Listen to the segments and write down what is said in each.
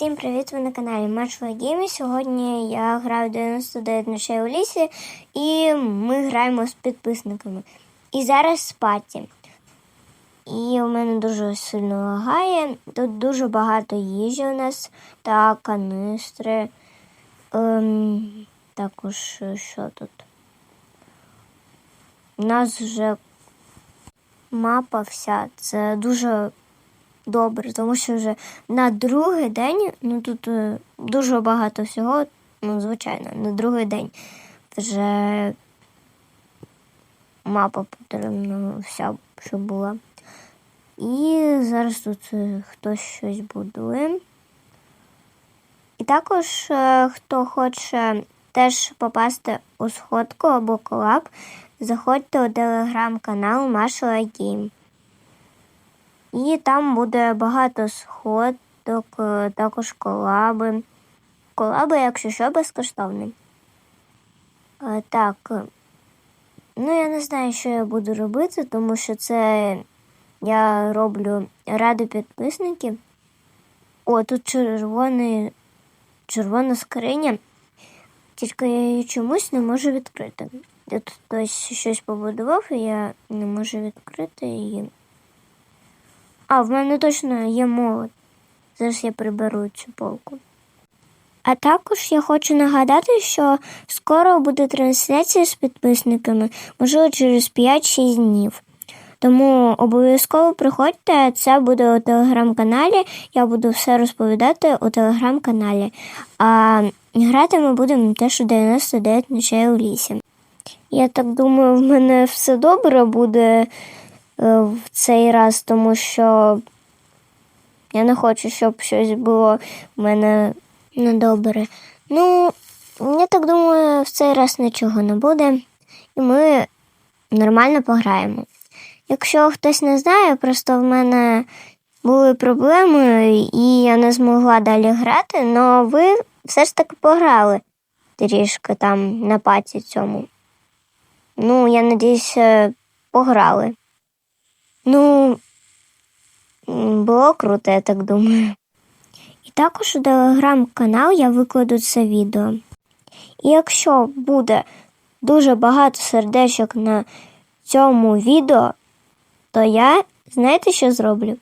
Всім привіт! Ви на каналі Match Game. Сьогодні я граю 99 ночей у лісі і ми граємо з підписниками. І зараз з паті. І у мене дуже сильно лагає. Тут дуже багато їжі у нас та канистри. Ем, також е, що тут? У нас вже мапа вся. Це дуже добре, тому що вже на другий день, ну тут е, дуже багато всього, ну, звичайно, на другий день вже мапа потрібна вся, щоб була. І зараз тут е, хтось щось будує. І також, е, хто хоче теж попасти у сходку або колаб, заходьте у телеграм-канал Маша Гейм. І там буде багато сходок, е, також колаби. Колаби, якщо що, безкоштовні. Е, Так. е, Ну, я не знаю, що я буду робити, тому що це я роблю ради підписників. О, тут червоний, червона скриня. Тільки я її чомусь не можу відкрити. Тут хтось щось побудував, і я не можу відкрити її. А, в мене точно є молот. Зараз я приберу цю полку. А також я хочу нагадати, що скоро буде трансляція з підписниками, можливо, через 5-6 днів. Тому обов'язково приходьте, це буде у телеграм-каналі. Я буду все розповідати у телеграм-каналі. А грати ми будемо теж у 99 ночей у лісі. Я так думаю, в мене все добре буде в цей раз, тому що я не хочу, щоб щось було в мене недобре. Ну, я так думаю, в цей раз нічого не буде, і ми нормально пограємо. Якщо хтось не знає, просто в мене були проблеми, і я не змогла далі грати, але ви все ж таки пограли трішки там на паті цьому. Ну, я надіюсь, е, пограли. Ну, було круто, я так думаю. І також у телеграм-канал я викладу це відео. І якщо буде дуже багато сердечок на цьому відео, то я знаєте, що зроблю?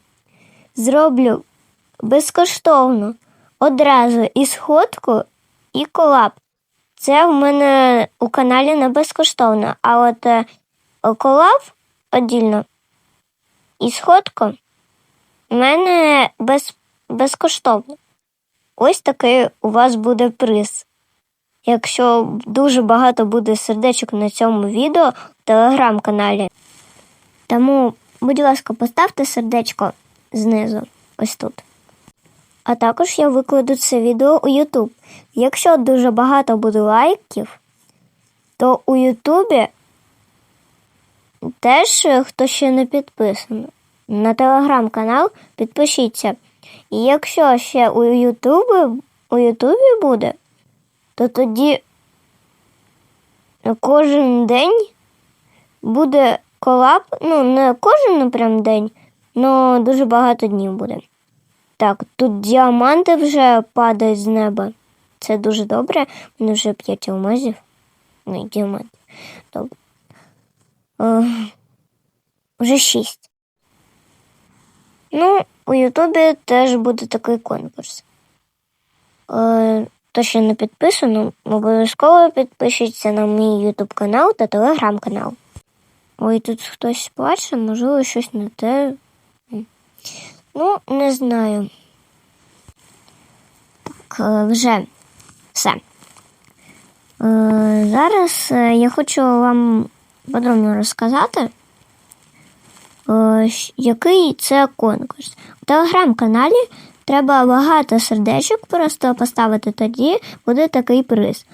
Зроблю безкоштовно одразу і сходку, і колаб. Це в мене у каналі не безкоштовно, а от е, колаб віддільно і сходку в мене без, безкоштовно. Ось такий у вас буде приз. Якщо дуже багато буде сердечок на цьому відео в телеграм-каналі. Тому, будь ласка, поставте сердечко знизу, ось тут. А також я викладу це відео у YouTube. Якщо дуже багато буде лайків, то у Ютубі теж е, хто ще не підписаний. На телеграм-канал підпишіться. І якщо ще у Ютубі, у Ютубі буде, то тоді кожен день буде колаб. Ну, не кожен прям день, але дуже багато днів буде. Так, тут діаманти вже падають з неба. Це дуже добре. Мене вже 5 алмазів. Ну, і. Добре. Е, вже 6. Ну, у Ютубі теж буде такий конкурс. Е, то, що не підписано, обов'язково підпишіться на мій Ютуб канал та телеграм-канал. Ой, тут хтось плаче, можливо, щось не те. Ну, не знаю. Так, е, вже все. Е, Зараз я хочу вам подробно розказати, е, який це конкурс. У телеграм-каналі треба багато сердечок просто поставити, тоді буде такий приз.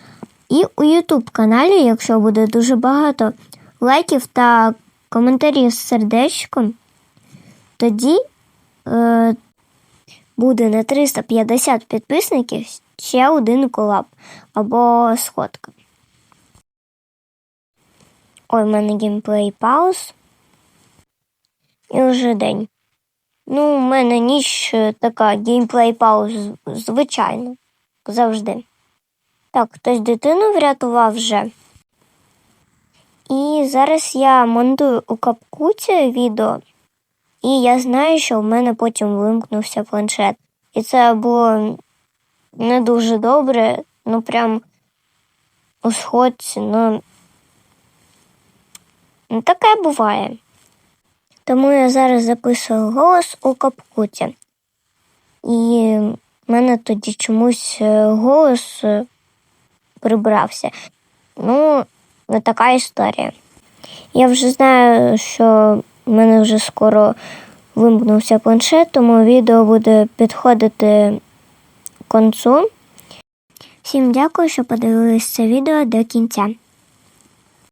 І у Ютуб каналі, якщо буде дуже багато лайків та коментарів з сердечком, тоді е, буде на 350 підписників ще один колаб або сходка. Ой, в мене геймплей пауз. І вже день. Ну, у мене ніч е, така геймплей пауз, звичайно, завжди. Так, хтось дитину врятував вже. І зараз я монтую у капкуці відео, і я знаю, що в мене потім вимкнувся планшет. І це було не дуже добре, ну прям у сходці, ну ну, таке буває. Тому я зараз записую голос у капкуті. І в мене тоді чомусь е, голос е, прибрався. Ну, така історія. Я вже знаю, що в мене вже скоро вимкнувся планшет, тому відео буде підходити к концу. Всім дякую, що подивились це відео до кінця.